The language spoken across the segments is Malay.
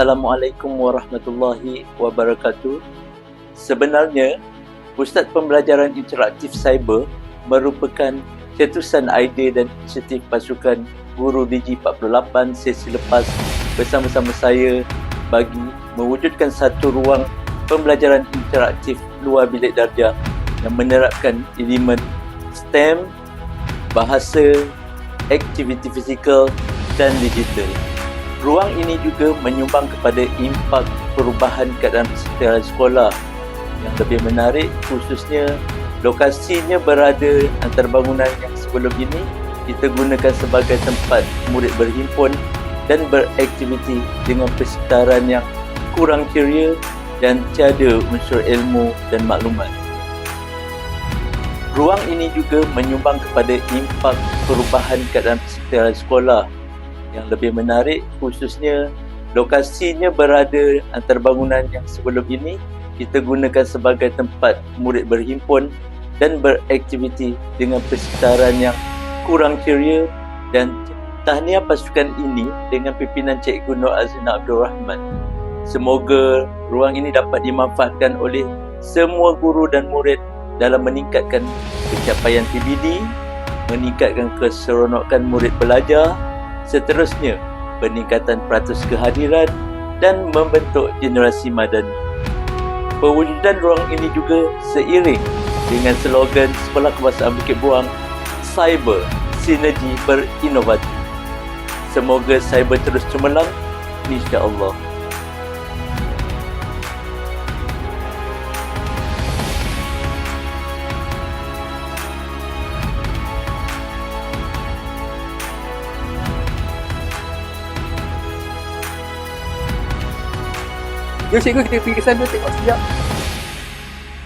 Assalamualaikum warahmatullahi wabarakatuh. Sebenarnya, Pusat Pembelajaran Interaktif Cyber merupakan cetusan idea dan inisiatif pasukan Guru Digi 48 sesi lepas bersama-sama saya bagi mewujudkan satu ruang pembelajaran interaktif luar bilik darjah yang menerapkan elemen STEM, bahasa, aktiviti fizikal dan digital. Ruang ini juga menyumbang kepada impak perubahan keadaan sekitar sekolah yang lebih menarik khususnya lokasinya berada antara bangunan yang sebelum ini kita gunakan sebagai tempat murid berhimpun dan beraktiviti dengan persekitaran yang kurang ceria dan tiada unsur ilmu dan maklumat. Ruang ini juga menyumbang kepada impak perubahan keadaan sekitar sekolah yang lebih menarik khususnya lokasinya berada antara bangunan yang sebelum ini kita gunakan sebagai tempat murid berhimpun dan beraktiviti dengan persekitaran yang kurang ceria dan tahniah pasukan ini dengan pimpinan Cikgu Nur Azina Abdul Rahman. Semoga ruang ini dapat dimanfaatkan oleh semua guru dan murid dalam meningkatkan pencapaian PBD, meningkatkan keseronokan murid belajar seterusnya peningkatan peratus kehadiran dan membentuk generasi madani. Pewujudan ruang ini juga seiring dengan slogan Sekolah Kebangsaan Bukit Buang Cyber Sinergi Berinovasi. Semoga cyber terus cemerlang insya-Allah. Ya cikgu kita pergi ke sana tengok sekejap.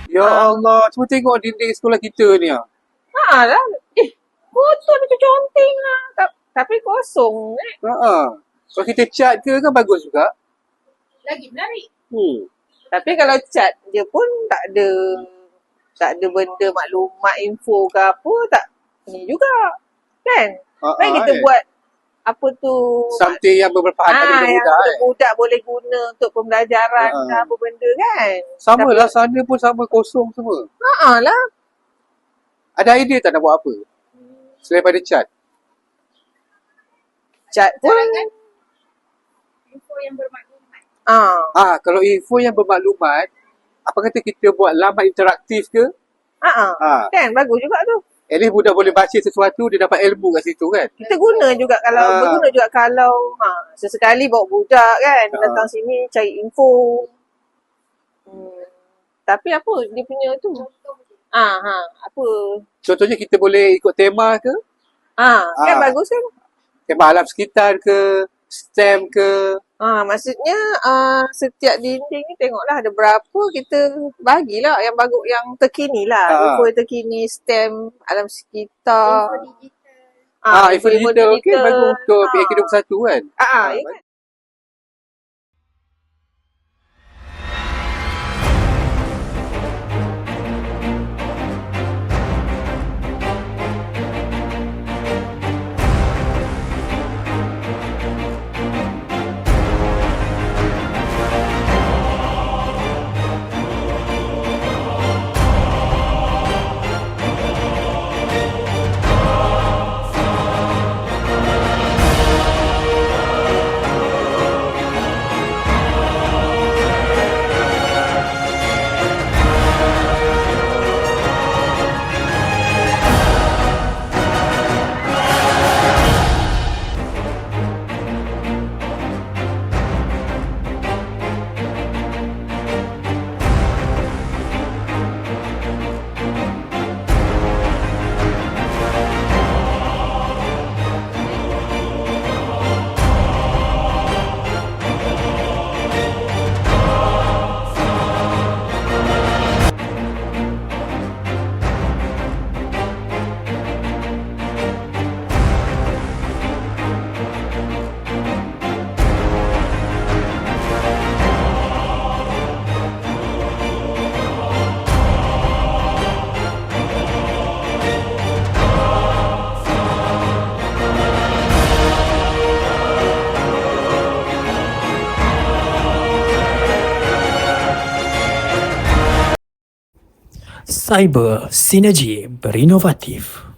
Ya Allah, cuba tengok dinding sekolah kita ni. ah. Ha lah. Eh, kotor macam conteng lah. Ta- Tapi kosong eh. Ha ah. Kalau kita cat ke kan bagus juga. Lagi menarik. Hmm. Tapi kalau cat dia pun tak ada tak ada benda maklumat info ke apa tak ni juga. Kan? Ha Baik kita eh. buat apa tu something yang bermanfaat ah, yang budak eh. budak boleh guna untuk pembelajaran Ha. ke apa benda kan. Sama Tapi- lah sana pun sama kosong semua. Ha lah. Ada idea tak nak buat apa? Selain pada cat. Cat pun info yang bermaklumat. ah Ah, kalau info yang bermaklumat, apa kata kita buat laman interaktif ke? ah ah. Ah, Kan bagus juga tu. At least budak boleh baca sesuatu, dia dapat ilmu kat situ kan? Kita guna juga kalau Ah. berguna juga kalau ha sesekali bawa budak kan Ah. datang sini cari info. Hmm. Tapi apa dia punya tu? Ah ha apa? Contohnya kita boleh ikut tema ke? Ah, kan Ah. bagus kan? Tema alam sekitar ke? STEM ke? Ah maksudnya ah setiap dinding ni tengoklah ada berapa kita bagilah yang bagus yang terkini lah. Ah. Info yang terkini STEM alam sekitar. Info digital. Ah, info digital. Okey, bagus untuk Ah. PAK 21 kan? Ah, ah, Ah, ya kan? Cyber Sinergi Berinovatif